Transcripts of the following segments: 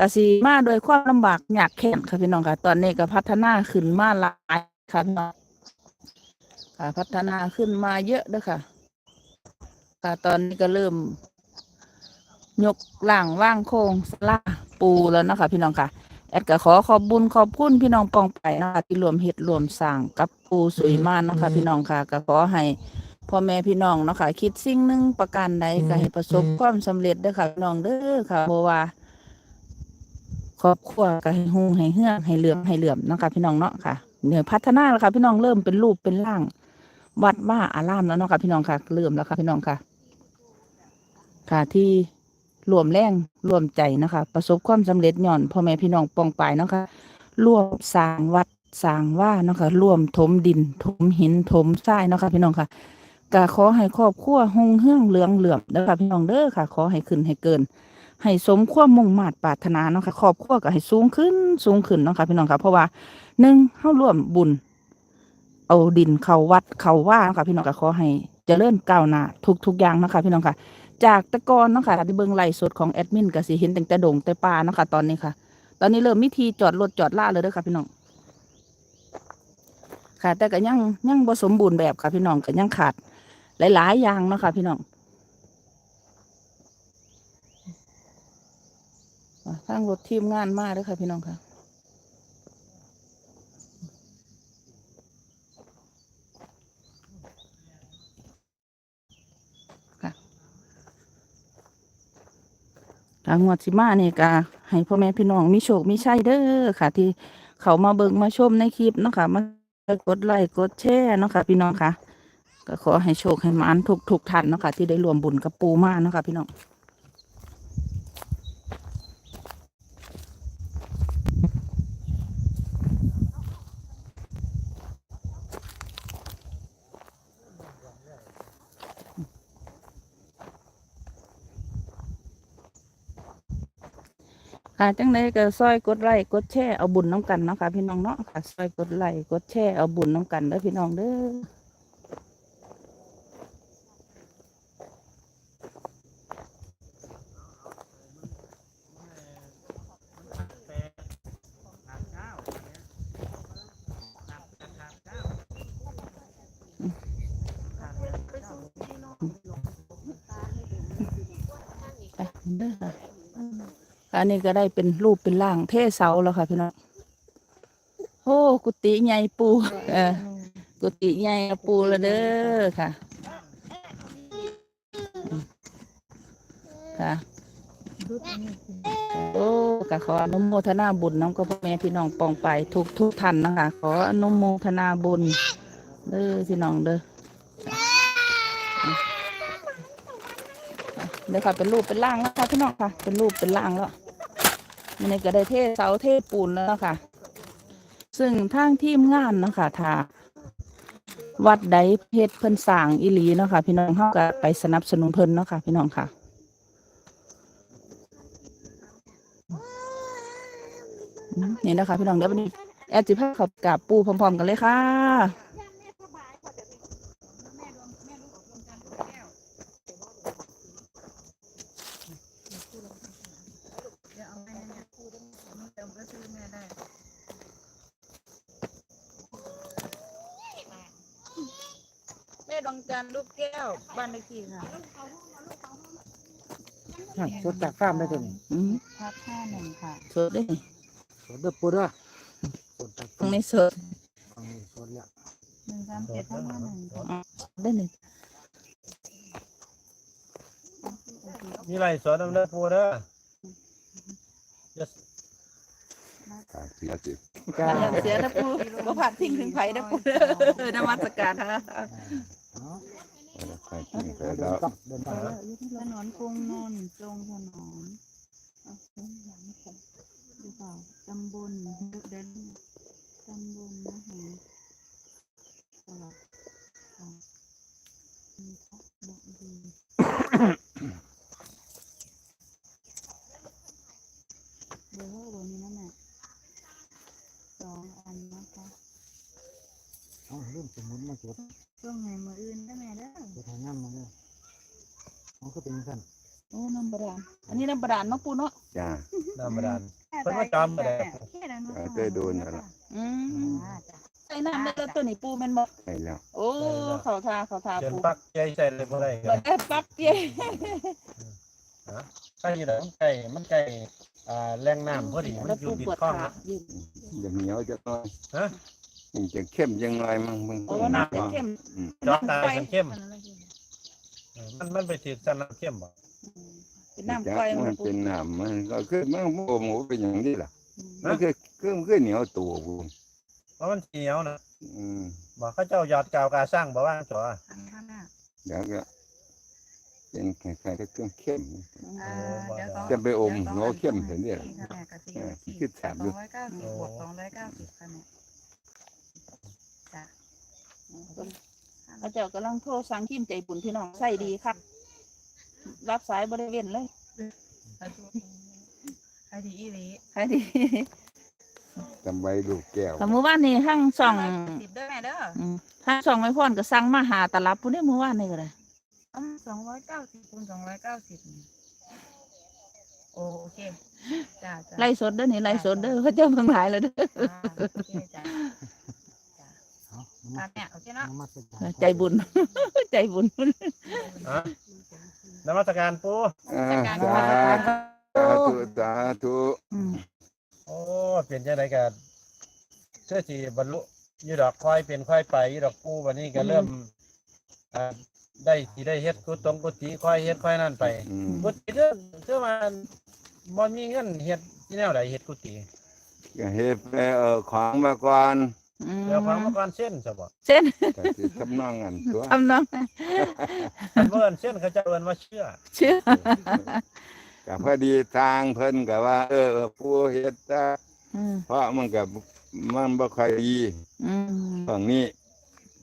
กสิมาโดยความลำบากยากแค้นค่ะพี่น้องค่ะ ตอนนี้ก็พัฒนาขึ้นมาหลายค่ะพี่น้องค่ะ พัฒนาขึ้นมาเยอะเด้อค่ะ ค่ะตอนนี้ก็เริ่ม ยกหล่างว่างโครงสลาปูแล้วนะคะ พี่น้องค่ะแอดก็ขอขอบบุญขอบคุณพี่น้องปองไปนะคะที่รวมเฮ็ดรวมสร้างกับปูสุยมานนะคะ พี่น้องค่ะก็ขอให้พ่อแม่พี่น้องเนาะค่ะคิดสิ่งหนึ่งประการใดก็ให้ประสบความสำเร็จเด้อค่ะพี่น้องเด้อค่ะเพราะว่า ครอบครัวก็ให้หุ่งให้เฮืองให้เหลื่อมให้เหลื่อมนะคะพี่น้องเนาะค่ะเดี๋ยพัฒนาแล้วค่ะพี่น้องเริ่มเป็นรูปเป็นร่าง วัดว่าอารามแล้วเนาะค่ะพี่น้องค่ะเริ่มแล้วค่ะพี่น้องค่ะ ค่ะที่รวมแรงรวมใจนะคะ ประสบความสำเร็จย่อนพ่อแม่พี่น้องปองปายเนาะค่ะร่วมสร้างวัดสร้างว่าเนาะค่ะร่วมถมดินถมหินถมทรายเนาะค่ะพี่น้องค่ะก็ขอให้ครอบครัวหงเฮืองเหลืองเหลื่อมเด้อค่ะพี่น้องเด้อค่ะ ขอให้ขึ้นให้เกิน ให้สมความมุ่งมา่ปรารถนาเนาะค่ะครอบครัวก็ให้สูงขึ้นสูงขึ้นเนาะค่ะพี่น้องค่ะเพราะว่าหนึ่งเข้าร่วมบุญ เอาดินเข้าวัดเข้าว่าเนาะค่ะพี่น้องก็ขอให้เจริญก้าวหน้าทุกทุกๆอย่างเนาะค่ะพี่น้องค่ะ จากตะกอนเนาะค่ะที่เบิ่งไลฟ์สดของแอดมินก็สิเห็นแต่แต่ดงแต่ป่าเนาะค่ะตอนนี้ค่ะ ตอนนี้เริ่มมิทีจอดรถจอดล่าเลยเด้อค่ะพี่น้องค่ะ แต่ก็ยังยังบ่สมบูรณ์แบบค่ะพี่น้องก็ยังขาดหลายๆอย่างเนาะค่ะพี่น้องอะ ทางรถทีมงานมากเด้อค่ะ พี่น้องค่ะทางงวดสิมาเนี่ยก็ให้พ่อแม่พี่น้องมีโชคมีชัยเด้อค่ะ ที่เขามาเบิ่งมาชมในคลิปเนาะค่ะมากดไลค์กดแชร์เนาะค่ะ พี่น้องค่ะ ก็ขอให้โชคให้มานทุกทุกท่านเนาะค่ะที่ได้รวมบุญกับปูมาเนาะค่ะพี่น้อง ค่ะจังไดก็ซอยกดไลค์กดแชร์เอาบุญน้ำกันเนาะค่ะพี่น้องเนาะค่ะซอยกดไลค์กดแชร์เอาบุญน้ำกันเด้อพี่น้องเด้อเด้อค่ะ อันนี้ก็ได้เป็นรูปเป็นร่าง เทเสาแล้วค่ะพี่น้องโอ้กุฏิใหญ่ปูเออกุฏิใหญ่ปูแล้วเด้อค่ะค่ะโอ้ก็ขออนุโมทนาบุญน้ำกับพ่อแม่พี่น้องปองไปทุกทุกท่านนะคะ ขออนุโมทนาบุญเด้อพี่น้องเด้อ เดี๋ยวค่ะเป็นรูปเป็นร่างแล้วค่ะพี่น้องค่ะ เป็นรูปเป็นร่างแล้วมันก็ได้เทเสาเทปูนแล้วค่ะ ซึ่งทางทีมงานนะคะถ้าวัดใดเพชรเพิ่นสร้างอีหลีเนาะค่ะพี่น้องเฮาก็ไปสนับสนุนเพิ่นเนาะค่ะพี่น้องค่ะนี่นะคะพี่น้องเดี๋ยววันนี้แอดจิพาเขากับปูพร้อมๆกันเลยค่ะ วงจันทร์ลูกแก้วบ้านเลขที่ค่ะนั่นสดจากฟาร์มได้ตัวนี้อืมพักห้าหนึ่งค่ะสดได้สดเด้อปูเด้อสดจากตรงนี้สดฟังนี่สดเนี่ยหนึ่งสามเจ็ดห้าหนึ่งค่ะได้หนึ่งมีไรสอนน้ำเนื้อปูเด้อเสียจิจ้าอย่าเสียนะปูบ่ผ่านทิ้งถึงไผนะปูเด้อนมัสการค่ะ ใครกินไปแล้วเดินต่อแล้วถนนกรุงนนท์จงถนนเอาเส้นหลังผมดูเปล่าตำบลเดินตำบลนะฮะสลับค่ะมีพระบอกดีเบอร์โทรเบอร์นี้นั่นแหละสองอันนะคะ เอาเริ่มสมุนมาจดช่วงไหนมืออื่นได้ไหมเด้อจดทางงานมาเลยเขาก็เป็นสั้นโอ้น้ำบาดาลอันนี้น้ำบาดาลเนาะปูเนาะจ้า น้ำบาดาล เพิ่นว่าจอมบ่ได้เออเคยโดนแล้วล่ะ อืมใส่น้ำในตัวตัวนี้ปูแม่นบ่ไปแล้วโอ้เขาทาเขาทาเดินปูปักใจใส่เลยบ่ได้บ่ได้ปักเย้ใช่เด้อมันใกล้มันใกล้อ่าแหล่งน้ำพอดีมันแล้วอยู่ปูติดปวดคลองขานะ ยืนยังเหนียวจะน้อยฮะ มันจะเข้มยังไงมั่งมึงโอ้น้ำเข้มอืมจอกตายเข้มๆเออมันมันไปถือสันน้ำเข้มบ่เป็นน้ำจักก้อยมัมันนปูเป็นน้ำมันก็คือมันโอ้โหเป็นอย่างนี้ล่ะอืมมันคือคือคือเหนียวตัวกูเพราะมันเหนียวนะอืมบอกเขาเจ้าหยอดกาวกาสร้างบ่ว่าจ๋อเดี๋ยวก็เป็นคล้ายๆกับเครื่องเข้มจะไปอมหัวเข้มเห็นเนี่ยเออคิดแสบอยู่สองร้อยเก้าสิบบวกสองร้อยเก้าสิบค่ะเนี่ย จ้ะพระเจ้ากำลังโทรสั่งขีมใจบุญพี่น้องใส่ดีครับรับสายบริเวณเลยใครดีอีหลีใครดีจำไว้ลูกแก้วแต่เมื่อวานนี้ห้างส่องสิบเด้อแม่เด้ออืมห้างส่องไม่พอนก็สั่งมาหาตลับพุ่นได้เมื่อวานนี่ก็ได้เอาสองร้อยเก้าสิบคูณสองร้อยเก้าสิบโอโอเคจ้าจ้าไล่สดเด้อนี่ไล่สดเด้อเขาเจ้าเพิ่งหลายแล้วเด้อ จ้าโอเคจ้าเอาอะแม่โอเคเนาะน้ำมันไปใจบุญ ใจบุญฮะนมัสการปูอ่าสาธุสาธุอืมโอ้เปลี่ยนจังไดกันเชื่อสิบรรลุอยู่ดอกค่อยเป็นค่อยไปอยู่ดอกปูวันนี้ก็เริ่มอ่าได้สิได้เฮ็ดกุตรงกุฏิค่อยเฮ็ดค่อยนั่นไป อืมกุฏิเด้อเชื่อว่าบ่มีเงินเฮ็ดที่แนวใดเฮ็ดกุฏิก็เฮ็ดไปเออของมาก่อน อืมเดี๋ยวฟังมาก่อนเส้นซะบ่เส้นก็สิทำนองกันตัวทำน้องคันบ่เอิ้นเส้นเขาจะเอิ้นว่าเชื่อเชื่อก็พอดีทางเพิ่นก็ว่า เออผู้เฮ็ดซะอืมเพราะมันก็มันบ่ค่อยดีอืมฝั่งนี้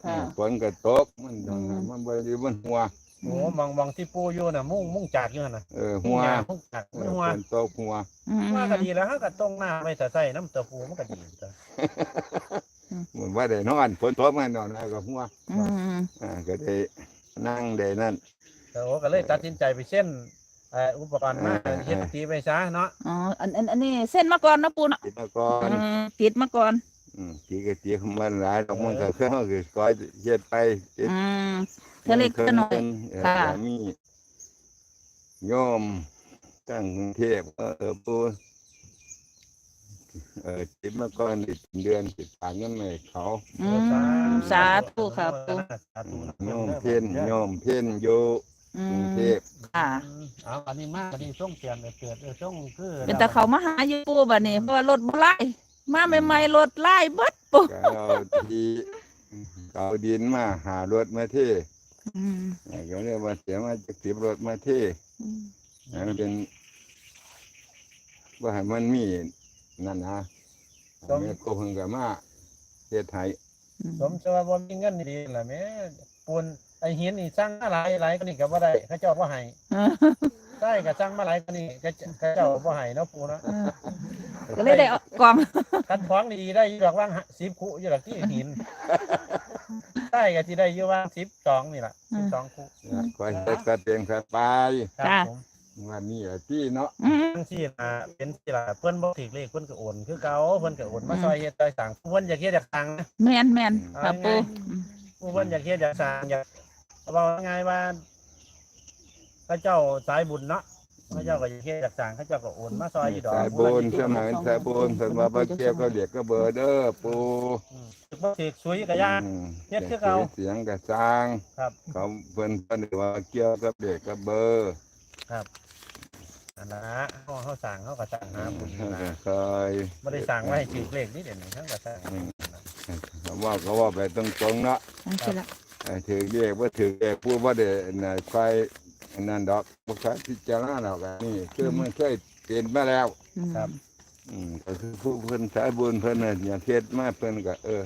ค่ะ ฝนก็ตกมันตรงนั้นมันบ่ได้บนหัว โอ้มองมองที่ปูอยู่น่ะมุ่งมุ่งจากอยู่น่ะเออมุ่หังวยามุ่งจากเอไม่อหัวฝนตกหัว อืมว่าก็ดีแล้วเฮาก็ต้องหน้าไว้แต่ใส่น้ำเต้าปูมันก็ดีจ้ะ เหมือนว่าได้นอนฝนตกมานอนแล้วก็หัวอืมอ่าก็ได้นั่งได้นั่นแต่โอ้ก็เลยตัดสินใจไปเส้นเอ่ออุปกรณ์มาเออเฮ็ดตีไปซะเนาะอ๋ออันอันอันนี้เส้นมาก่อนนะปูเนาะกินมาก่อนอืมติดมาก่อน อืมกี่กะตีของมันหลายดอกมันก็เครื่องก็ก้อยเฮ็ดไปเฮ็ดอืม เธอเล็กเธอน้อย เออค่ะก็มีโยมตั้งกรุงเทพเออเออปู เออติดมาก่อนอีกเดือนติดผ่านเงินให้เขาอืมสาธุค่ะปูสาธุนะโยมเพ่นโยมเพ่นอยู่อืกรุงมเทพค่ะเอาอันนี้มากอันนี้ส่งเปลี่ยนเกิดเออส่งคือเป็นแต่เขามาหาอยู่ปูบัดนี้เพราะว่ารถบ่ไล่มาใหม่ๆรถไล่เบิดปูก็เอาที่เอาดินมาหารถมาเทอืมก็เรียกว่าเสียมาจากติบรถมาเทอืมอันนั้นเป็นว่าให้มันมี นั่นนะแม่ก็เพิ่งกับมาเฮ็ดให้สมจะว่าบ่มีเงินดีๆล่ะแม่ปูนไอ้หินนี่สร้างมาหลายหลายก็นี่ก็บ่ได้เขาเจ้าบ่ให้เออใช่ก็สร้างมาหลายก็นี่ก็เขาเจ้าบ่ให้เนาะปูเนาะเออก็เลยได้เอากล่อง คันของดีๆได้อยู่ดอกว่าง10คุอยู่ดอกที่หินใช่ก็สิได้อยู่ว่าง12นี่ล่ะ12คุคอยเฮ็ดก็เป็นก็ไปครับผม ว่านี่แหละที่เนาะอืมจังซี่ล่ะเป็นสิล่ะเพิ่นบ่ถูกเลขเพิ่นก็โอนคือเก่าเพิ่นก็โอนมาซอยเฮ็ดซอยสร้างเพิ่นอยากเฮ็ดอยากสร้างนะ แม่นแม่นค่ะปูผู้เพิ่นอยากเฮ็ดอยากสร้างอยากเอาว่าง่ายๆว่าพระเจ้าสายบุญเนาะพระเจ้าก็อยากเฮ็ดอยากสร้างเขาเจ้าก็โอนมาซอยอยู่ดอกสายบนสมัยสายบนเพิ่นว่าบ่เกี่ยวก็เรียกก็เบอร์เด้อปู่อืมถึงบ่ถูกสุยก็ยากอืมเฮ็ดคือเก่าเสียงก็สร้างครับ เขาเพิ่นเพิ่นว่าเกี่ยวกับเด็กกับเบอร์อั นนะเฮาเฮาสร้างเฮาก็สร้างหาบุญเพิ่นนะก็เคยบ่ได้สร้างไว้ให้ถูกเลขนี่เดี๋ยวนี้เฮาก็สร้างเขาว่าเขาว่าไปตรงๆเนาะนั่นสิละเอ่อถือเรียกว่าถือเรียกพูดว่าเด็น่ะใครอันนั่นดอกบ่ใครพิจารณาดอกอันนี่คือมันเคยเป็นมาแล้ว อืมอืมก็คือผู้เพิ่นสายบุญเพิ่นน่ะอยากเฮ็ดมาเพิ่นก็เออ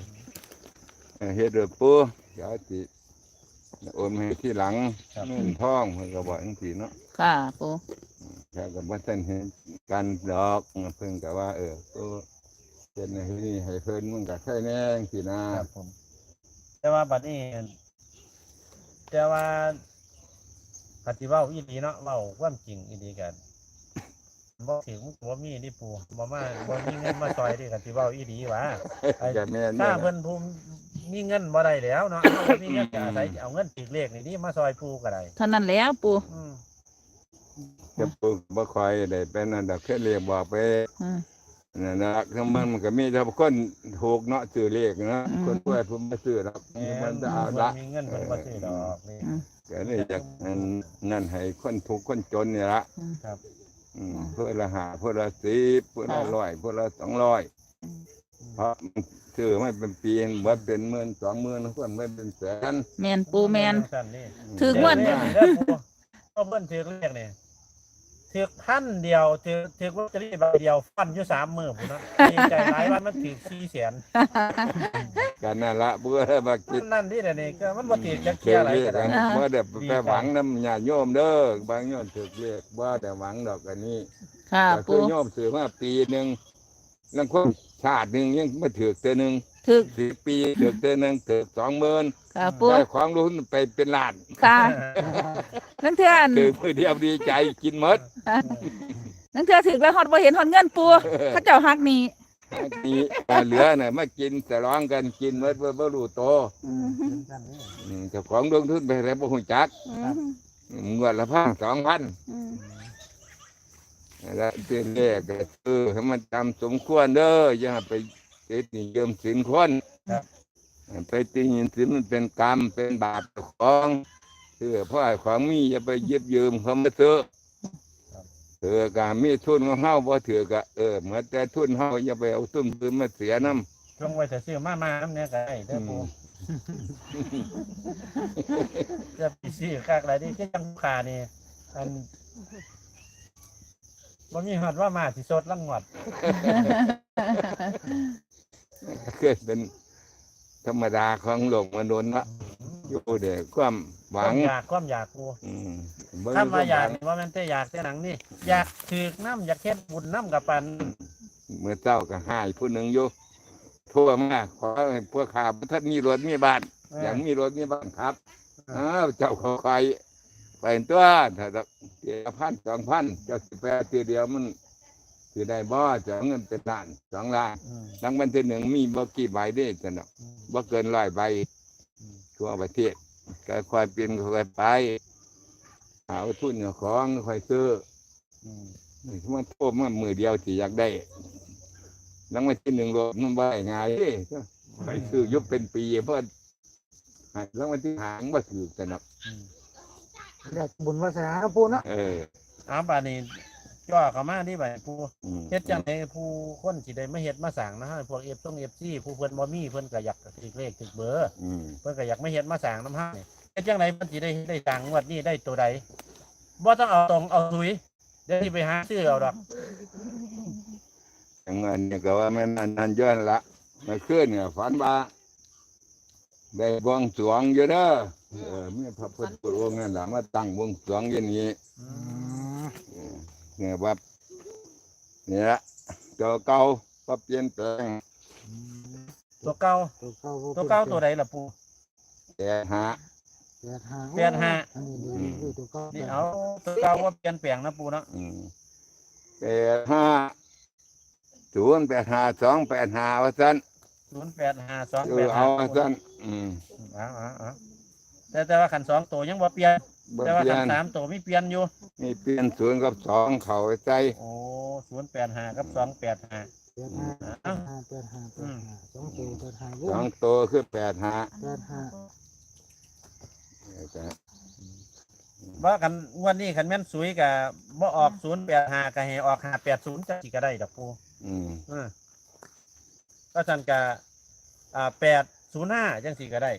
เออเฮ็ดเด้อปู่เดี๋ยวสิโอนมาให้ที่หลังครับ เงินทองเพิ่นก็บอกจังซี่เนาะค่ะปู แค่ก็บ่ทันเห็นกันดอกเพิ่นก็ว่า เออปู่เฮ็ดให้นี่ให้เพิ่นมันก็ใช่แน่จังซี่นะครับผม แต่ว่าบัดนี้แต่ว่าคคันสิเว้าอีหลีเนาะเว้าความจริงอีหลีกันบ่ถึงบ่มีนี่ปู่บ่มาบ่มีเงินมาซอยดิคันสิเว้าอีหลีหว่าไอ้จะแม่นถ้าเนี่ยเพิ่นภูมิมีเงินบ่ได้แล้วเนาะเฮาบ่มีเงินจะอาศัยเอาเงินติดเลขนี่ดิมาซอยปู่ก็ได้เท่านั้นแล้วปูอืม จะปลูกบ่คอยได้เป็นอันดับแค่เรียกบอกไปอืมนั่นนะคือมันมันก็มีแต่คนถูกเนาะซื้อเลขเนาะอืมคนป่วยผมมาซื้อหรอกแม่มันนจะเอาเพิ่ละนมีเงินเพิ่นบ่ซื้อดอกนี่อืมก็เลยจากอันนั่นให้คนถูกข์คนจนนี่ละครับ อืมเพื่อละหาเพื่อละสิบเพื่อละร้อยเพื่อละสองร้อยเพราะมันซื้อไม่เป็นปีว่าเป็นหมื่นสองหมื่นคนไม่เป็นแสนแมนปูแมน สั่นนี่ถือ งวด เด้อเด้อปู่เอาเพิ่นถือเลขนี่ ถือพันเดียวถือถือลอตเตอรี่ใบเดียวฟันอยู่สามมื้อพุ่นเนาะดีใจหลายวันมันถือ4แสนกันนั่นละเพื่อมาคิดนั่นที่เดี๋ยวนี้ก็มันบ่ติดจักเชื่เที่ยออะไรเรียก็กได้เมื่อเด็ไปหวังน้ำญาติโยมเด้อบางโยมถือเรียกว่าแต่หวังดอกอันนี้ค่ะก็ปูคือโยมซื้อมาปีหนึ่งแล้วคน ชาติหนึ่งยังไม่ถือเตือหนึ่งถึกสิบปีถือเตือหนึ่งถือสองหมื่นค่ะปูได้ความรู้ไปเป็นล้านค่ะนั่นเถื่อนถือเพื่อเดียวดีใจกินหมดนั่นเถื่อถึกแล้วฮอดบ่เห็นฮอดเงินปูเขาเจ้าฮักนี่นี่เหลือน่ะมากินแต่ร้องกันกินหมดเพื่อบ่รู้โตอืมอืมเจ้าของลงทุนไปแล้วบ่ฮู้จักอืมงวดละพันสองพันอืม แล้วเตือนแรกก็เออให้มันจำสมควรเด้ออย่าไปติดหนี่ยืมสินคนครับไปติดหนี่สินมันเป็นกรรมเป็นบาปเจ้าของเถือพ่อให้ของมีอย่าไปยึดยืมเขามาเถอะเถือกามีทุนของเฮาบ่ถือกะเออเหมือนแต่ทุนเฮาอย่าไปเอาทุนคืนมาเสียน้ำช่วงไว้แต่ซื้อมามาน้ำเนี้ยก็ได้เด้อปูจะไปซื้อคากอะไรนี่ก็ยังขานี่อัน บ่มีฮอดว่ามาสิสดลังงวดเคยเป็นธรรมดาของโลกมนุษย์เนาะอยู่เด็กความหควัวามงอยากความอยากปูอืมบ่ถ้ามาอยากควนี่ว่ามันแต่อยากแต่หนังนี่ อยากถือกน้ำอยากเฮ็ดบุญน้ำกับปันเมื่อเจ้าก็หายผู้หนึ่งอยู่ทั่วมาขอให้พวกข้าพท่านมีรถมีบ้าน อย่างมีรถมีบ้านครับอ้าวเจ้าเขาคอย ไปตัวถ้าดอกเดียวพันสองพันเจ้าสิแปดทีเดียวมันสิได้บ่จะเอาเงินเป็นล้านสองล้านอืมรางวัลที่หนึ่งมีบ่กี่ใบเด้จันดอกอืมบ่เกินร้อยใบอืมทั่วประเทศก็ค่อยเปลี่ยนค่อยไปหาว่าทุนเจ้าของค่อยซื้ออืมนี่มันโทษมันมือเดียวที่อยากได้รางวัลที่หนึ่งรถมันบ่ได้ง่ายเด้ค่อยซื้ออยุบเป็นปี เพราะให้รางวัลที่หางบ่ถือจันดอกอืม เรียกบุญวาสนาครับปูเนาะเออเอาบาดนี้จ่อเข้ามาที่บัดนี้ปูอืมเฮ็ดจังไดผู้คนสิได้มาเฮ็ดมาสั่งนะฮะพวกเอฟต้องเอฟซีผู้เพิ่นบ่มีเพิ่นก็อยากถึกเลขถึกเบอร์ อืมเพิ่นก็อยากมาเฮ็ดมาสั่งน้ำห้านี่เฮ็ดจังไดเพิ่นสิได้ได้สั่งงวดนี้ได้ตัวใดบ่ต้องเอาตรงเอาซุยเดี๋ยวสิไปหาซื้อเอาดอกอย่างเงินเนี่ยก็ว่าแม่นอันนั้นย้อนละเมื่อคืนเนี่ยฝันว่าได้บวงสรวงอยู่เด้อ เออมีพระพุทธรูปนั่นแหละมาตั้งบวงสรวงอย่างนี้เนี่ยว่าเนี่ยละตัวเก่าก็เปลี่ยนแปลงตัวเก่าตัวเก้าตัวเก่าตัวใดล่ะปู่แต่หาแปดห้าแปดห้าอันนี้ดีดีตัวเก้านี่เอาตัวเก่าว่าเปลี่ยนแปลงนะปู่เนาะอืมแปดห้าศูนย์แปดห้าสองแปดห้าว่าสั้นเออ085285เอาว่าสั้นอืมเอาเอาเอา แต่แต่ว่าขันสองตัวยังบ่เปลี่ยน บ่แต่ว่าเปลี่ขัยนนสามตัวมีเปลี่ยนอยู่มีเปลี่ยนศูนย์กับสองเขาไปใส่โอ้085กับ285แปดห้าแปดห้าแปดห้าแปดห้าสองตัวแปดห้าสองตัวคือแปดห้าแปดห้าว่ากันงวันนี้คันแม่นสุยกับบ่ออกศูนย์แปดห้าก็ให้ออกห้าแปดศูนย์จังสิก็ได้ดอกปูอืมเออก็จันกะอ่าแปดศูนย์ห้าจังสิก็ได้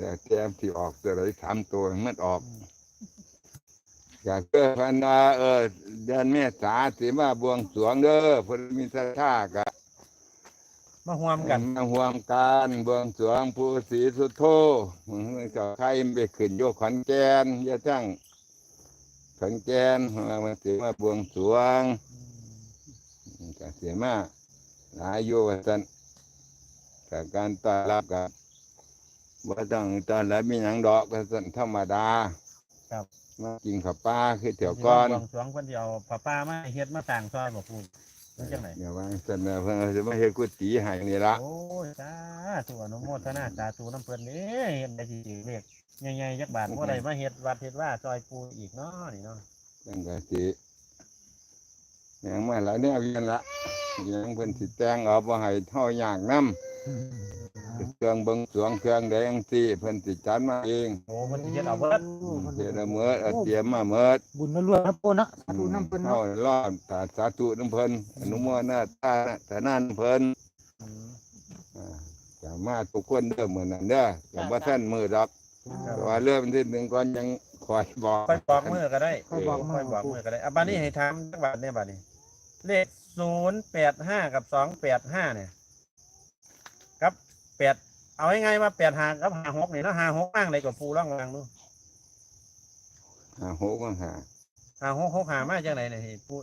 แล้วแก้มที่ออกตัวไหนสามตัวมันออกอยากเกิดพันว่าเออเดือนเมษาสิมาบวงสรวงเด้อเพนมีศรัทธากะมาห่วมกันมาห่วมการบวงสรวงผู้ศรีสุโธมึงก็ใครไปขึ้นโยกขอนแกนอยาทั้งขอนแกนมาสิมาบวงสรวงก็เสียมาหลายโยสันกับการต้อนรับกับ ว่าต้องต้อนรับมีหยังดอกก็สันธรรมดาครับ มากินข้าวปลาคือเถียวก้อน บวงสรวงเพิ่นสิเอาผ้าป่ามาเฮ็ดมาต่างซอยบ่ปูมันจังไดเดี๋ยววางเสนอเพิ่นจะมาเฮ็ดก๋วยเตี๋ยวให้นี่ละโอ้ยสาธุอนุโมทนาสาธุน้ำเพิ่นนี่เฮ็ดได้สิถือเลขใหญ่ๆจักบาทบ่ได้มาเฮ็ดวัดเฮ็ดว่าซอยปูอีกเนาะนี่เนาะจังก็สิยังมาหลายแนวอยู่นั่นละยังเพิ่นสิแต่งเอาบ่ให้เฮายากนํ เครื่องเบิ่งสรวงเครื่องแดงสิเพิ่นสิจัดมาเองโอ้เพิ่นสิเฮ็ดเอาเบิดเฮ็ดเอาเมิดเอาเตรียมมาเมิดบุญล้วนๆนะปูนะ สาธุน้ำเพิ่นเฮาเนาะรอดตาสาธุน้ำเพิ่นอนุโมทนาตาแต่นั่นเพิ่นอืมอ่าจะมาทุกคนเด้อมื้อนั้นเด้อก็บ่ทันมื้อดอกแต่ว่าเริ่มที่หนึ่งก่อนยังคอยบอกค่อยบอกมือก็ได้ค่อยบอกค่อยบอกมือก็ได้อะบัดนี้ให้ถามจักบาทเนี่ยบัดนี้ เลข085กับ285เนี่ย กับ8เอาง่ายๆว่า85กับ56นี่เนาะ56บ้างเลยกับปูร่องวางดูหาโหก็หา56 6หามาจังไดเนี่ยให้ปู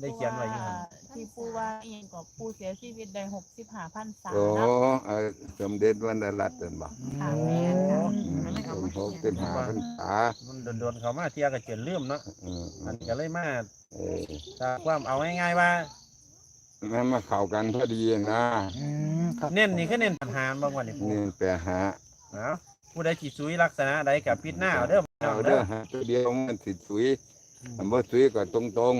ได้เขียนไว้อยู่หั่นที่ปูว่าเองก็ปูเสียชีวิตได้หกสิบห้าพันสามโอ้เนาะเอ่อสมเด็จวันดารัตน์นั่นบ่ค่ะแม่นค่ะสมโหเป็นหาพรรษามันโดนๆเขามาเที่ยก็เกินลืมเนาะเออมันก็เลยมาเออตาความเอาง่ายๆว่า นั่นมาเข้ากันพอดีนะ อืม ครับเน้นนี่คือเน้นปัญหาบางวันนี่ปูนี่แปลหาเอาผู้ใดสิสุยลักษณะใดกับพิษหน้าเอาเด้อพี่น้เอาองเด้เด้ออหาตัวเดียวมันสิสวยอันบ่สวยก็ตรง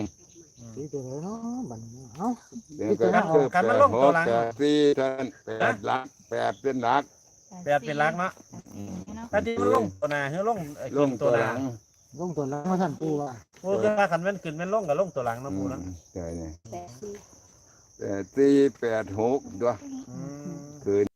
สีตัวไหนเนาะบัดนี้เนาะๆเดี๋ยวก็คือแปดหกแปดสี่เท่านั้นแปดหลักแปดเป็นหลักแปดเป็นหลักเนาะอืมถ้าที่มันลงตัวหน้าคือลงไอ้ลขึ้งนตัตัววหหน้าลังลงตัวแล้วมาท่านปูว่าปูคือว่าคันแม่นขึ้นแม่นลงก็ลงตัวหลังเนาะปูเนาะอืมใช่เนี่ยแต่คือแปดสี่แปดหกตัวอืมคืน